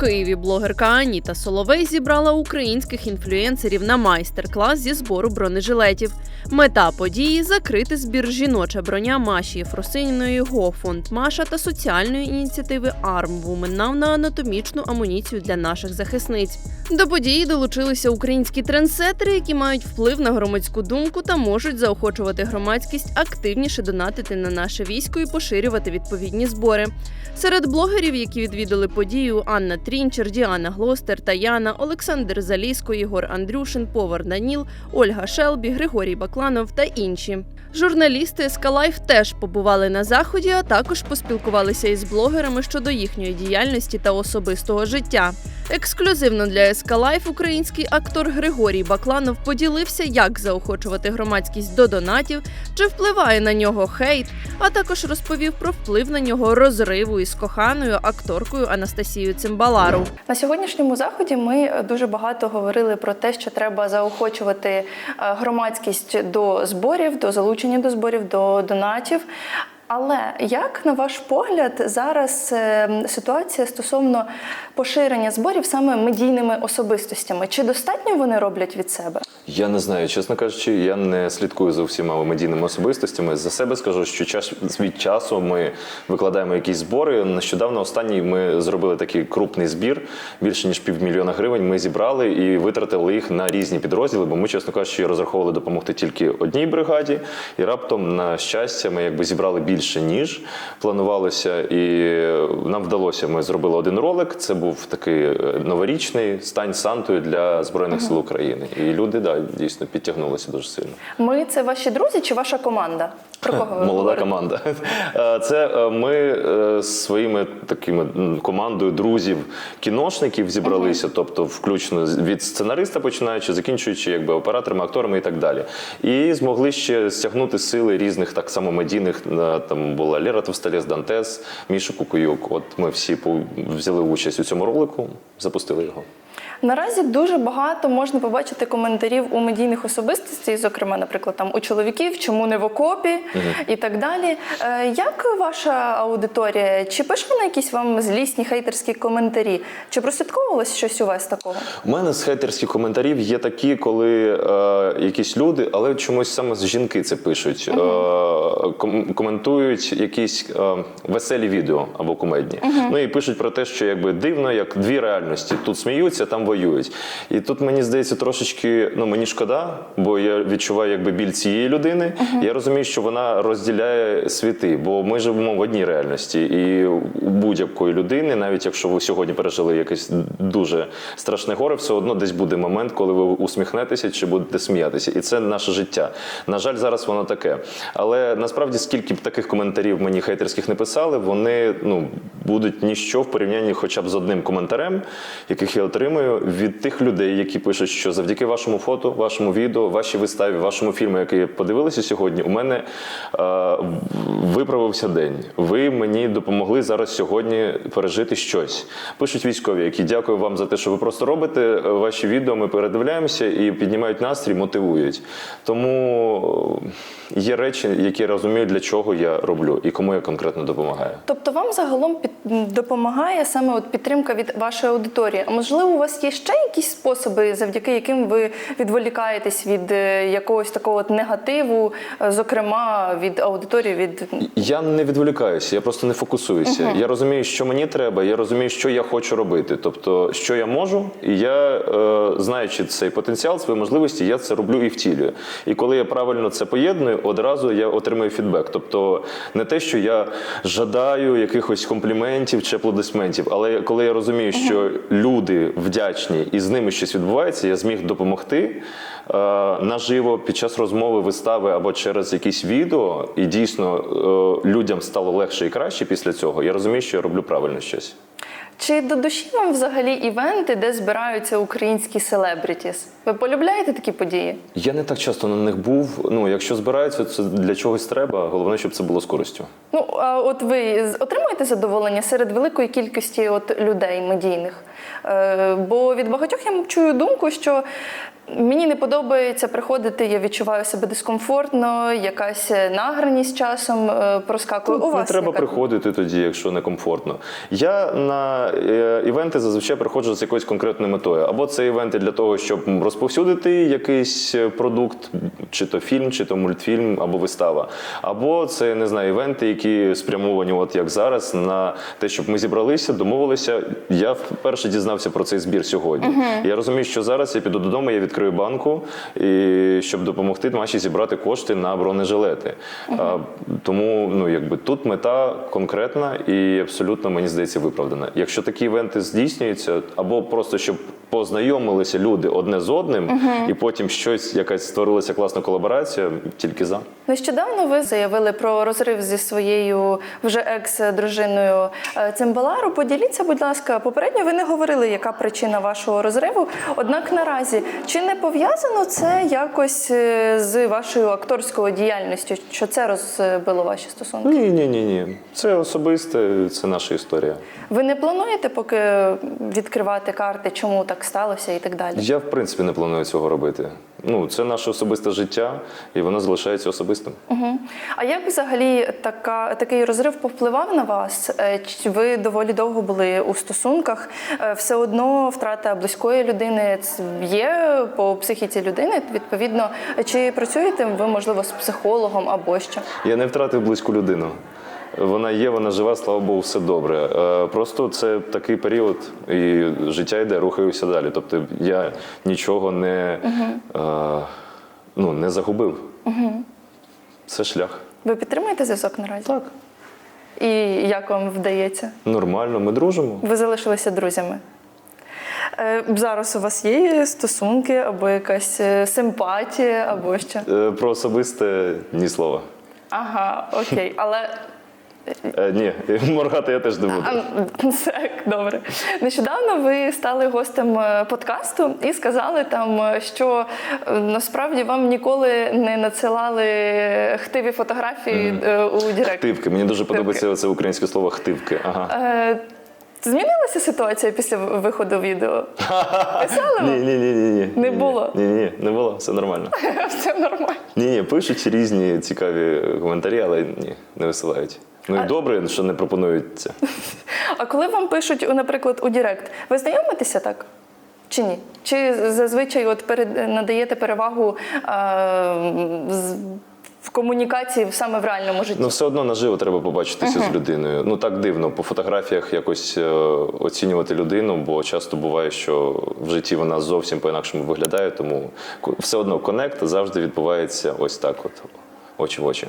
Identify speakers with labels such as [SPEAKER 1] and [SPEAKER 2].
[SPEAKER 1] Києві блогерка Аніта Соловей зібрала українських інфлюенсерів на майстер-клас зі збору бронежилетів. Мета події закрити збір жіноча броня Маші Єфросиніної ГО фонд Маша та соціальної ініціативи Women на анатомічну амуніцію для наших захисниць. До події долучилися українські трендсетери, які мають вплив на громадську думку та можуть заохочувати громадськість активніше донатити на наше військо і поширювати відповідні збори. Серед блогерів, які відвідали подію, Анна Трінчер, Діана Глостер, Таяна, Олександр Заліско, Ігор Андрюшин, Повар Даніл, Ольга Шелбі, Григорій Бакланов та інші. Журналісти Скалайф теж побували на заході, а також поспілкувалися із блогерами щодо їхньої діяльності та особистого життя. Ексклюзивно для Ескалайф український актор Григорій Бакланов поділився, як заохочувати громадськість до донатів, чи впливає на нього хейт, а також розповів про вплив на нього розриву із коханою акторкою Анастасією Цимбалару.
[SPEAKER 2] На сьогоднішньому заході ми дуже багато говорили про те, що треба заохочувати е, громадськість до зборів, до залучення до зборів, до донатів. Але як на ваш погляд зараз е, ситуація стосовно поширення зборів саме медійними особистостями? Чи достатньо вони роблять від себе?
[SPEAKER 3] Я не знаю, чесно кажучи, я не слідкую за всіма медійними особистостями. За себе скажу, що час від часу ми викладаємо якісь збори. Нещодавно останній ми зробили такий крупний збір, більше ніж півмільйона гривень. Ми зібрали і витратили їх на різні підрозділи, бо ми, чесно кажучи, розраховували допомогти тільки одній бригаді, і раптом, на щастя, ми якби зібрали більше ніж планувалося, і нам вдалося. Ми зробили один ролик. Це був такий е, новорічний стань Сантою для збройних сил України. І люди да дійсно підтягнулися дуже сильно.
[SPEAKER 2] Ми це ваші друзі чи ваша команда? Про кого ви
[SPEAKER 3] Молода
[SPEAKER 2] говорите?
[SPEAKER 3] команда. Е, Це е, ми е, з своїми такими командою друзів кіношників зібралися, тобто включно від сценариста, починаючи, закінчуючи якби операторами, акторами і так далі. І змогли ще стягнути сили різних так само медійних. Там була Лера Товсталєс, Дантес, Міша Кукуюк. От ми всі взяли участь у цьому ролику, запустили його.
[SPEAKER 2] Наразі дуже багато можна побачити коментарів у медійних особистостей, зокрема, наприклад, там у чоловіків, чому не в окопі і так далі. Е, Як ваша аудиторія? Чи пише вона якісь вам злісні хейтерські коментарі? Чи прослідковувалось щось у вас такого?
[SPEAKER 3] У мене з хейтерських коментарів є такі, коли е, якісь люди, але чомусь саме з жінки це пишуть, ком- коментують якісь е, веселі відео або кумедні. Ну і пишуть про те, що якби дивно, як дві реальності. Тут сміються, там воюють. І тут мені здається трошечки, ну мені шкода, бо я відчуваю якби біль цієї людини. Я розумію, що вона розділяє світи, бо ми живемо в одній реальності, і у будь-якої людини, навіть якщо ви сьогодні пережили якесь дуже страшне горе, все одно десь буде момент, коли ви усміхнетеся чи будете сміятися. І це наше життя. На жаль, зараз воно таке. Але насправді, скільки б таких коментарів мені хейтерських не писали, вони ну будуть ніщо в порівнянні, хоча б з одним коментарем, яких я отримую від тих людей, які пишуть, що завдяки вашому фото, вашому відео, вашій виставі, вашому фільму, який подивилися сьогодні, у мене е, виправився день. Ви мені допомогли зараз сьогодні пережити щось. Пишуть військові, які дякую вам за те, що ви просто робите е, ваші відео. Ми передивляємося і піднімають настрій, мотивують. Тому е, є речі, які розумію, для чого я роблю і кому я конкретно допомагаю.
[SPEAKER 2] Тобто вам загалом під, допомагає саме от підтримка від вашої аудиторії. А можливо, у вас є ще якісь способи, завдяки яким ви відволікаєтесь від е, якогось такого от негативу, е, зокрема від аудиторії, від
[SPEAKER 3] Я не відволікаюся, я просто не фокусуюся. Я розумію, що мені треба, я розумію, що я хочу робити. Тобто, що я можу, і я, е, знаючи цей потенціал, свої можливості, я це роблю і втілюю. І коли я правильно це поєдную, одразу я отримую фідбек. Тобто, не те, що я жадаю якихось компліментів чи аплодисментів, але коли я розумію, що люди вдячні і з ними щось відбувається, я зміг допомогти е, наживо під час розмови, вистави або через якісь відео, і дійсно е, людям стало легше і краще після цього. Я розумію, що я роблю правильно щось.
[SPEAKER 2] Чи до душі вам взагалі івенти, де збираються українські селебрітіс? Ви полюбляєте такі події?
[SPEAKER 3] Я не так часто на них був. Ну, якщо збираються, це для чогось треба. Головне, щоб це було з користю.
[SPEAKER 2] Ну а от ви отримуєте задоволення серед великої кількості от людей медійних? Е, бо від багатьох я чую думку, що Мені не подобається приходити, я відчуваю себе дискомфортно, якась награність часом е, проскакує. У
[SPEAKER 3] не треба
[SPEAKER 2] яка?
[SPEAKER 3] приходити тоді, якщо некомфортно. Я на е, івенти зазвичай приходжу з якоюсь конкретною метою. Або це івенти для того, щоб розповсюдити якийсь е, продукт, чи то фільм, чи то мультфільм, або вистава. Або це не знаю, івенти, які спрямовані, от як зараз, на те, щоб ми зібралися, домовилися. Я вперше дізнався про цей збір сьогодні. Я розумію, що зараз я піду додому, я відкрию банку, і щоб допомогти Маші зібрати кошти на бронежилети. А, тому ну якби тут мета конкретна і абсолютно мені здається виправдана. Якщо такі івенти здійснюються, або просто щоб познайомилися люди одне з одним, і потім щось якась створилася класна колаборація, тільки за.
[SPEAKER 2] Нещодавно ви заявили про розрив зі своєю вже екс-дружиною е, Цимбалару. Поділіться, будь ласка, попередньо ви не говорили, яка причина вашого розриву. Однак наразі чи не пов'язано це якось е, з вашою акторською діяльністю? Що це розбило ваші стосунки?
[SPEAKER 3] Ні, ні, ні, ні. Це особисте, це наша історія.
[SPEAKER 2] Ви не плануєте поки відкривати карти, чому так сталося і так далі?
[SPEAKER 3] Я в принципі не планую цього робити. Ну, це наше особисте життя, і воно залишається особистим.
[SPEAKER 2] Угу. А як взагалі така, такий розрив повпливав на вас? Е, Чи ви доволі довго були у стосунках? Е, Все одно втрата близької людини є по психіці людини. Відповідно, чи працюєте ви можливо з психологом або що?
[SPEAKER 3] Я не втратив близьку людину. Вона є, вона жива, слава Богу, все добре. Е, Просто це такий період, і життя йде, рухаюся далі. Тобто я нічого не, е, ну, не загубив. Це шлях.
[SPEAKER 2] Ви підтримуєте зв'язок наразі?
[SPEAKER 3] Так.
[SPEAKER 2] І як вам вдається?
[SPEAKER 3] Нормально, ми дружимо.
[SPEAKER 2] Ви залишилися друзями. Е, Зараз у вас є стосунки або якась симпатія, або що?
[SPEAKER 3] Про особисте ні слова.
[SPEAKER 2] Ага, окей, але
[SPEAKER 3] Е, Ні, моргати я теж не буду.
[SPEAKER 2] Так, добре. Нещодавно ви стали гостем е, подкасту і сказали там, е, що е, насправді вам ніколи не надсилали хтиві фотографії е, у Директ.
[SPEAKER 3] Хтивки. Мені дуже подобається це українське слово хтивки. Ага.
[SPEAKER 2] Е, Змінилася ситуація після виходу відео? Писали
[SPEAKER 3] Ні, ні, ні, ні.
[SPEAKER 2] Не
[SPEAKER 3] Ні,
[SPEAKER 2] було?
[SPEAKER 3] Ні, ні, не було, все нормально.
[SPEAKER 2] Все нормально.
[SPEAKER 3] Ні, ні, пишуть різні цікаві коментарі, але ні, не висилають. Ну і добре, що не пропонують це.
[SPEAKER 2] А коли вам пишуть, наприклад, у Директ, ви знайомитеся так? Чи ні? Чи зазвичай от перед, надаєте перевагу е, з- в комунікації саме в реальному житті?
[SPEAKER 3] Ну, все одно наживо треба побачитися з людиною. Ну так дивно, по фотографіях якось е, оцінювати людину, бо часто буває, що в житті вона зовсім по-інакшому виглядає, тому ко- все одно конект завжди відбувається ось так, от очі в очі.